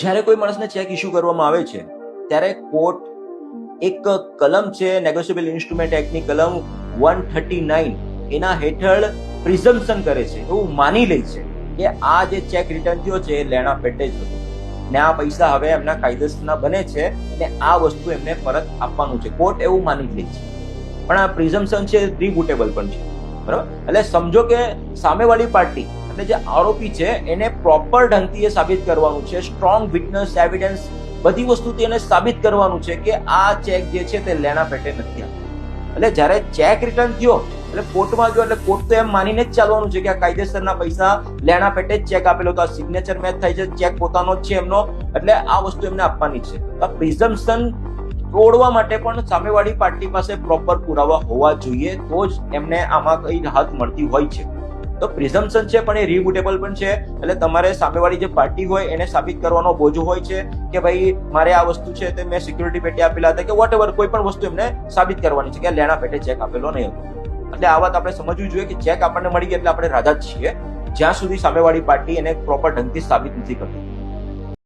જ્યારે કોઈ માણસને ચેક ઇસ્યુ કરવામાં આવે છે, ત્યારે કોર્ટ એક કલમ છે નેગોશિયેબલ ઇન્સ્ટ્રુમેન્ટ એક્ટની કલમ વન થર્ટી નાઇન એના હેઠળ પ્રિઝમ્પશન કરે છે. એવું માની લે છે કે આ જે ચેક રિટર્ન થયો છે, એ લેણા પેટે જ હતો. ને આ પૈસા હવે એમના કાયદેસરના બને છે ને આ વસ્તુ એમને પરત આપવાનું છે. કોર્ટ એવું માની લે છે. પણ આ પ્રિઝમ્પશન છે રિબુટેબલ પણ છે. બરાબર? એટલે સમજો કે સામેવાળી પાર્ટી એટલે જે આરોપી છે, એને પ્રોપર ઢંગથી એ સાબિત કરવાનું છે. સ્ટ્રોંગ વિટનેસ એવિડન્સ બધી વસ્તુથી એને સાબિત કરવાનું છે કે આ ચેક જે છે તે લેણા પેટે નથી એટલે જ્યારે ચેક રિટર્ન થયો, એટલે કોર્ટમાં ગયો, એટલે કોર્ટ તો એમ માનીને જ ચાલવાનું છે કે આ કાયદેસરના પૈસા લેણા પેટે જ ચેક આપેલો તો આ સિગ્નેચર મેચ થાય છે ચેક પોતાનો જ છે એમનો. એટલે આ વસ્તુ એમને આપવાની છે. આ પ્રિઝમ્પશન તોડવા માટે પણ સામેવાળી પાર્ટી પાસે પ્રોપર પુરાવા હોવા જોઈએ, તો જ એમને આમાં કઈ રાહત મળતી હોય છે. તો પ્રિઝમ્પશન છે, પણ એ રિબુટેબલ પણ છે. એટલે તમારે સામેવાળી જે પાર્ટી હોય, એને સાબિત કરવાનો બોજો હોય છે કે ભાઈ, મારે આ વસ્તુ છે તે મેં સિક્યુરિટી પેટે આપેલા હતા કે વોટ એવર કોઈ પણ વસ્તુ એમને સાબિત કરવાની છે કે લેણા પેટે ચેક આપેલો નહીં હતો. એટલે આ વાત આપણે સમજવી જોઈએ કે ચેક આપણને મળી ગઈ, એટલે આપણે રાજા જ છીએ. જ્યાં સુધી સામેવાળી પાર્ટી એને પ્રોપર ઢંગથી સાબિત નથી કરતી.